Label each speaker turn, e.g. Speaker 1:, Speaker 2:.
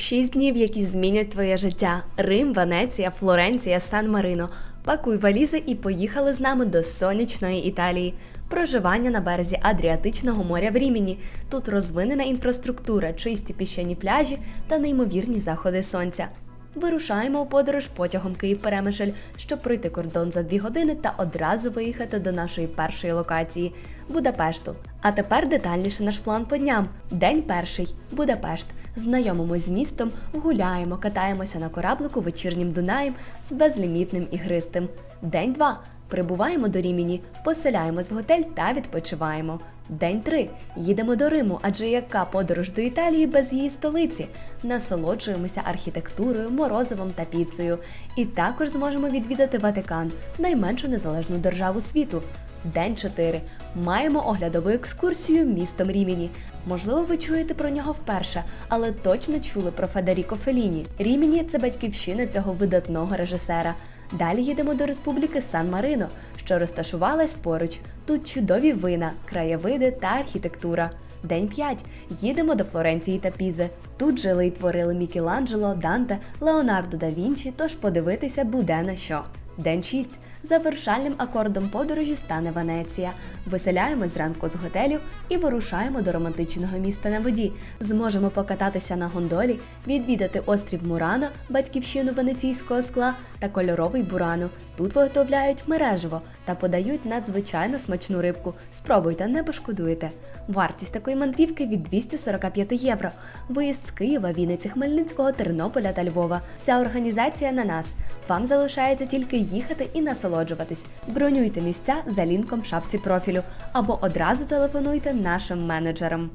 Speaker 1: Шість днів, які змінять твоє життя. Рим, Венеція, Флоренція, Сан-Марино. Пакуй валізи і поїхали з нами до сонячної Італії. Проживання на березі Адріатичного моря в Рімені. Тут розвинена інфраструктура, чисті піщані пляжі та неймовірні заходи сонця. Вирушаємо у подорож потягом Київ-Перемишль, щоб пройти кордон за дві години та одразу виїхати до нашої першої локації Будапешту. А тепер детальніше наш план по дням. День перший Будапешт. Знайомимось з містом, гуляємо, катаємося на кораблику вечірнім Дунаєм з безлімітним ігристим. День 2. Прибуваємо до Рімені, поселяємось в готель та відпочиваємо. День 3. Їдемо до Риму, адже яка подорож до Італії без її столиці? Насолоджуємося архітектурою, морозивом та піцею. І також зможемо відвідати Ватикан, найменшу незалежну державу світу. День 4. Маємо оглядову екскурсію містом Рімені. Можливо, ви чуєте про нього вперше, але точно чули про Федеріко Феліні. Рімені це батьківщина цього видатного режисера. Далі їдемо до республіки Сан-Марино, що розташувалась поруч. Тут чудові вина, краєвиди та архітектура. День 5. Їдемо до Флоренції та Пізи. Тут жили й творили Мікеланджело, Данте, Леонардо да Вінчі, тож подивитися буде на що. День 6. Завершальним акордом подорожі стане Венеція. Виселяємось зранку з готелю і вирушаємо до романтичного міста на воді. Зможемо покататися на гондолі, відвідати острів Мурано, батьківщину венеційського скла та кольоровий Бурано. Тут виготовляють мережево та подають надзвичайно смачну рибку. Спробуйте, не пошкодуєте. Вартість такої мандрівки від 245 євро. Виїзд з Києва, Вінниці, Хмельницького, Тернополя та Львова. Вся організація на нас. Вам залишається тільки їхати і насолоджуватись. Бронюйте місця за лінком в шапці профілю або одразу телефонуйте нашим менеджерам.